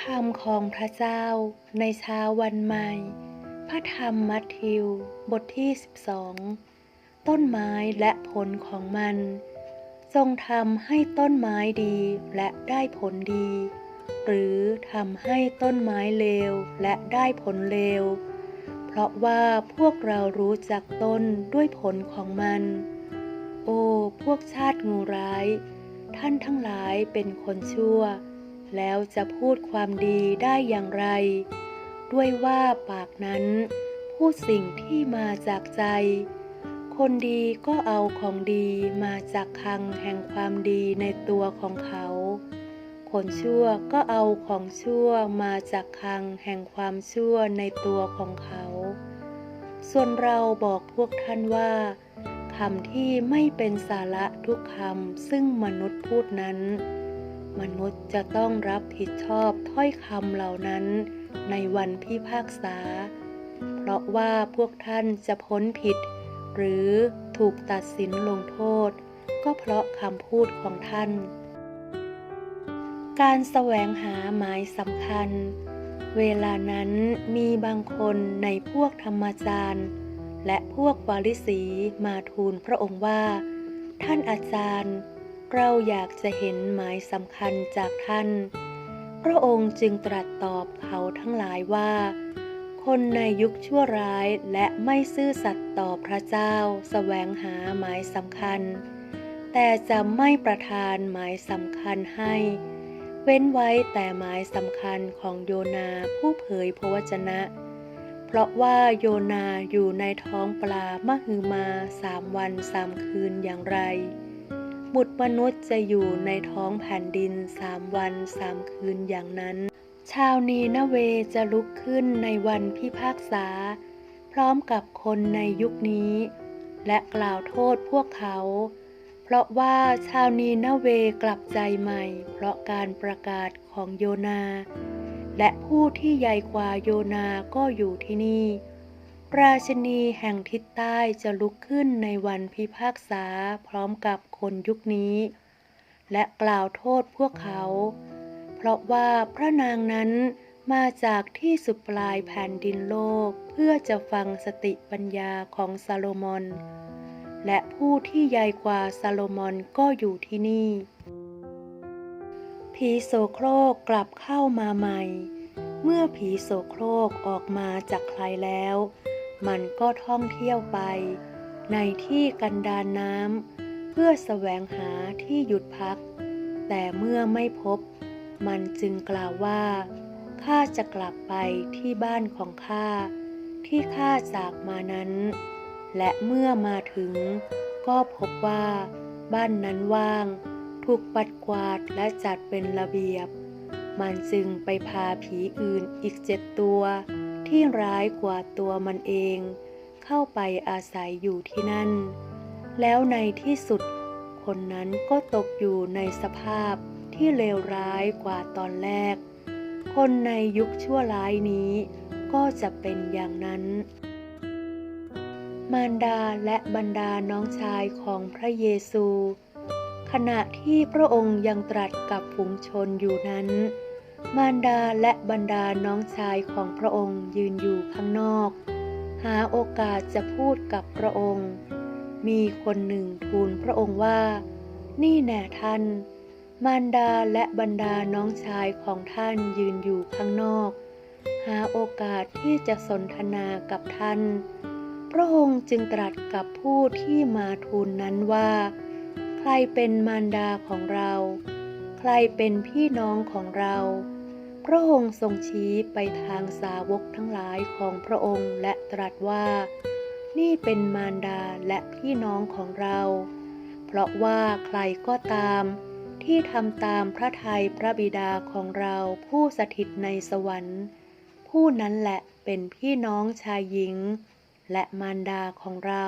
คำของพระเจ้าในเช้าวันใหม่ พระธรรมมัทธิว บทที่ 12 ต้นไม้และผลของมัน ทรงทำให้ต้นไม้ดีและได้ผลดี หรือทำให้ต้นไม้เลวและได้ผลเลว เพราะว่าพวกเรารู้จักต้นด้วยผลของมัน โอ้ พวกชาติงูร้าย ท่านทั้งหลายเป็นคนชั่ว แล้วจะพูดความดีได้อย่างไร ด้วยว่าปากนั้น พูดสิ่งที่มาจากใจ คนดีก็เอาของดีมาจากคังแห่งความดีในตัวของเขา คนชั่วก็เอาของชั่วมาจากคังแห่งความชั่วในตัวของเขา ส่วนเราบอกพวกท่านว่าคำที่ไม่เป็นสาระทุกคำซึ่งมนุษย์พูดนั้น มนุษย์จะต้องรับผิดชอบถ้อยคำเหล่านั้นในวันพิพากษา เพราะว่าพวกท่านจะพ้นผิด หรือถูกตัดสินลงโทษ ก็เพราะคำพูดของท่าน การแสวงหาหมายสำคัญ เวลานั้นมีบางคนในพวกธรรมจารย์ และพวกวาริสีมาทูลพระองค์ว่า ท่านอาจารย์ เราอยากจะเห็นหมายสำคัญจากท่าน พระองค์จึงตรัสตอบเขาทั้งหลายว่า คนในยุคชั่วร้ายและไม่ซื่อสัตย์ต่อพระเจ้าแสวงหาหมายสำคัญ แต่จะไม่ประทานหมายสำคัญให้ เว้นไว้แต่หมายสำคัญของโยนาผู้เผยพระวจนะ เพราะว่าโยนาอยู่ในท้องปลามหึมาสามวันสามคืนอย่างไร บุตรมนุษย์จะอยู่ในท้องแผ่นดินสามวันสามคืนอย่างนั้น ชาวนีนาเวจะลุกขึ้นในวันพิพากษา พร้อมกับคนในยุคนี้ และกล่าวโทษพวกเขา เพราะว่าชาวนีนาเวกลับใจใหม่ เพราะการประกาศของโยนา และผู้ที่ใหญ่กว่าโยนาก็อยู่ที่นี่ ราชนีแห่งทิศใต้จะลุกขึ้นในวันพิพากษาพร้อมกับคนยุคนี้ และกล่าวโทษพวกเขา เพราะว่าพระนางนั้นมาจากที่สุดปลายแผ่นดินโลกเพื่อจะฟังสติปัญญาของซาโลมอน และผู้ที่ใหญ่กว่าซาโลมอนก็อยู่ที่นี่ผีโสโครกกลับเข้ามาใหม่ เมื่อผีโสโครกออกมาจากใครแล้ว มันก็ท่องเที่ยวไป ในที่กันดารน้ำเพื่อแสวงหาที่หยุดพัก แต่เมื่อไม่พบ มันจึงกล่าวว่าข้าจะกลับไปที่บ้านของข้าที่ข้าจากมานั้น และเมื่อมาถึง ก็พบว่า บ้านนั้นว่าง ถูกปัดกวาดและจัดเป็นระเบียบ มันจึงไปพาผีอื่นอีกเจ็ดตัว ที่ร้ายกว่าตัวมันเอง เข้าไปอาศัยอยู่ที่นั่น แล้วในที่สุด คนนั้นก็ตกอยู่ในสภาพที่เลวร้ายกว่าตอนแรก คนในยุคชั่วร้ายนี้ก็จะเป็นอย่างนั้น มารดาและบรรดาน้องชายของพระเยซู ขณะที่พระองค์ยังตรัสกับฝูงชนอยู่นั้น มารดาและบรรดาน้องชายของพระองค์ยืนอยู่ข้างนอก หาโอกาสจะพูดกับพระองค์ มีคนหนึ่งทูลพระองค์ว่า นี่แน่ท่าน มารดาและบรรดาน้องชายของท่านยืนอยู่ข้างนอก หาโอกาสที่จะสนทนากับท่าน พระองค์จึงตรัสกับผู้ที่มาทูลนั้นว่า ใครเป็นมารดาของเรา ใครเป็นพี่น้องของเรา พระองค์ทรงชี้ไปทางสาวกทั้งหลายของพระองค์และตรัสว่า นี่เป็นมารดาและพี่น้องของเรา เพราะว่าใครก็ตามที่ทำตามพระทัยพระบิดาของเราผู้สถิตในสวรรค์ ผู้นั้นแหละเป็นพี่น้องชายหญิง และมารดาของเรา